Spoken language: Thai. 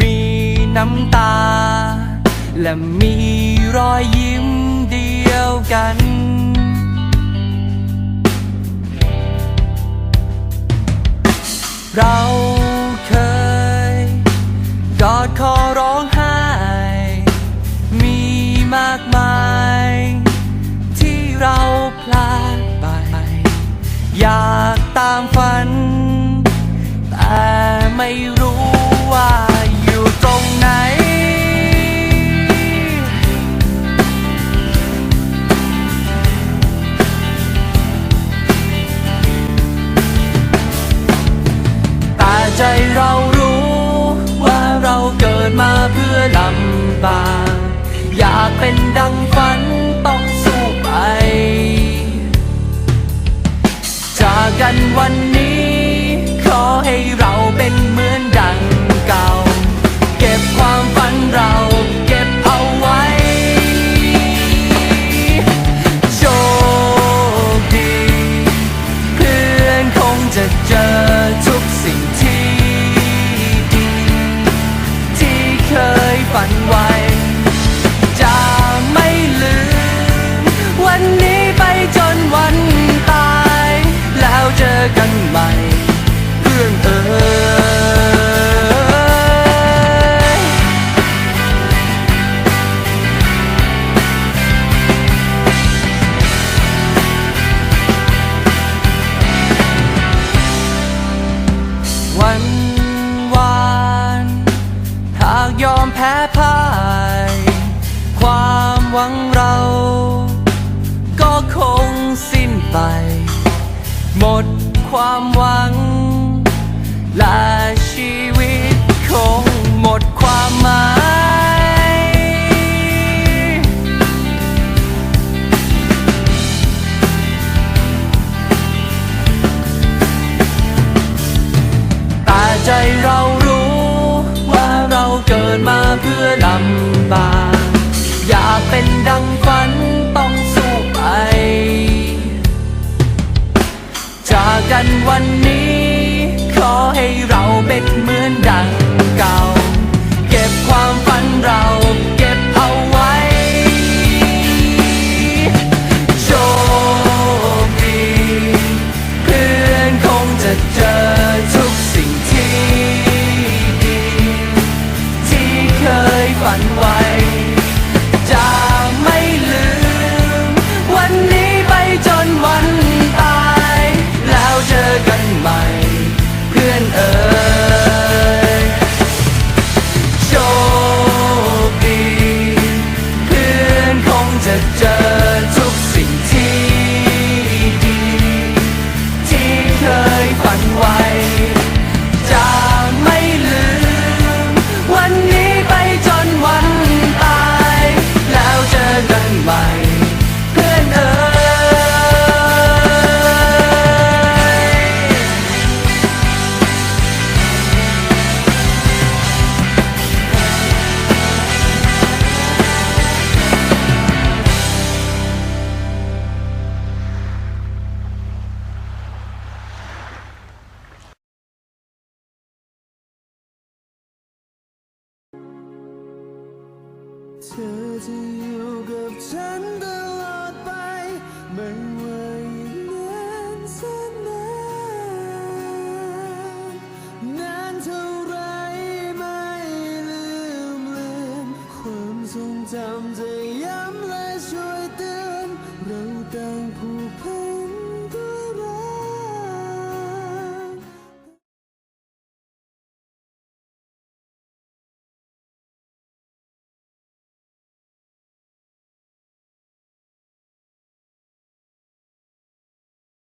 มีน้ำตา และมีรอยยิ้มเดียวกัน เราเคยกอดคอร้องไห้ มีมากมาย ที่เราพลาดไป อยากตามฝัน แต่ไม่ บาอยากเป็นดังฝันต้องสู้ไป จากกันวัน สิ้นไป หมดความหวัง และชีวิตคงหมดความหมาย แต่ใจเรารู้ว่าเราเกิดมาเพื่อลำบาก อยากเป็นดังฝัน กกันวันนี้ ขอให้เราเป็นเหมือนดังเก่า เก็บความฝันเราเก็บเอาไว้ โชคดี เพื่อนคงจะเจอทุกสิ่งที่ดี ที่เคยฝันไว้ เธอจะอยู่กับฉันตลอดไป ไม่ว่าอีกนานแสนนานนานเท่าไรไม่ลืมเลือนความทรงจำจะ